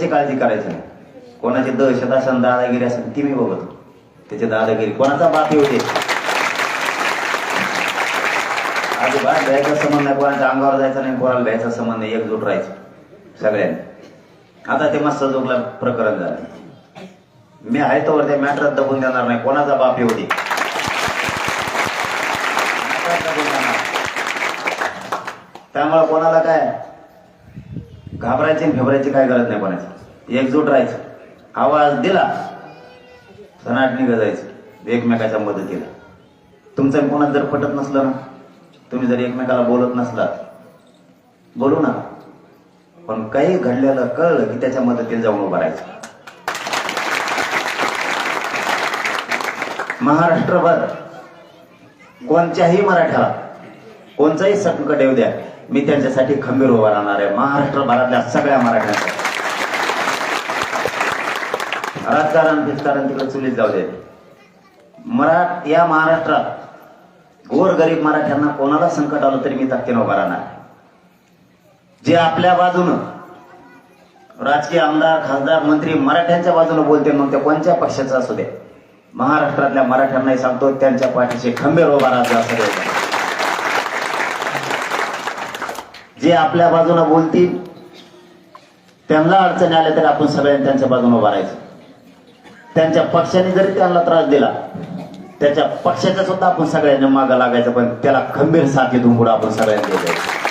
त्याची काळजी करायची नाही. कोणाची दहशत असेल दादागिरी असेल ती मी बघतो. त्याची दादागिरी कोणाचा बाप येऊ दे अजिबात द्यायचा संबंध नाही कोणाच्या अंगावर जायचा नाही कोणाला भ्यायचा संबंध नाही एकजूट राहायचं सगळ्यांनी. आता ते मस्त जोगला प्रकरण झालं. मी आहे तोवर त्या मॅटरात दबून देणार नाही कोणाचा बाप येऊ दे त्यामुळे कोणाला काय? घाबरायचे आणि घाबरायची काय गरज नाही कोणाची. एकजूट राहायचं. आवाज दिला सनाट निघ जायचं एकमेकाच्या मदतीला. तुमचं कोणाला जर पटत नसलं ना तुम्ही जर एकमेकाला बोलत नसलात बोलू ना. पण काही घडलेलं कळलं की त्याच्या मदतीला जाऊन उभं राहायचं. महाराष्ट्रभर कोणत्याही मराठ्याला कोणताही संकट येऊ द्या मी त्यांच्यासाठी खंबीर उभा राहणार आहे. महाराष्ट्र भरातल्या सगळ्या मराठ्यांसाठी राजकारण फिजकारण तिकडे चुलीत जाऊ दे. मराठ या महाराष्ट्रात गोर गरीब मराठ्यांना कोणाला संकट आलं तरी मी ताकदीनं उभा राहणार. जे आपल्या बाजूनं राजकीय आमदार खासदार मंत्री मराठ्यांच्या बाजूनं बोलते मग ते कोणत्या पक्षाचं असू दे. महाराष्ट्रातल्या मराठ्यांनाही सांगतो त्यांच्या पाठीशी खंबीर उभा राहायचं असं द्यायचं जे आपल्या बाजूला बोलतील त्यांना अडचणी आल्या तरी आपण सगळ्यांनी त्यांच्या बाजूने उभा राहायचं. त्यांच्या पक्षाने जरी त्यांना त्रास दिला त्याच्या पक्षाच्या सुद्धा आपण सगळ्यांनी मागं लागायचं पण त्याला खंबीर साथी धुंबूड आपण सगळ्यांनी द्यायचं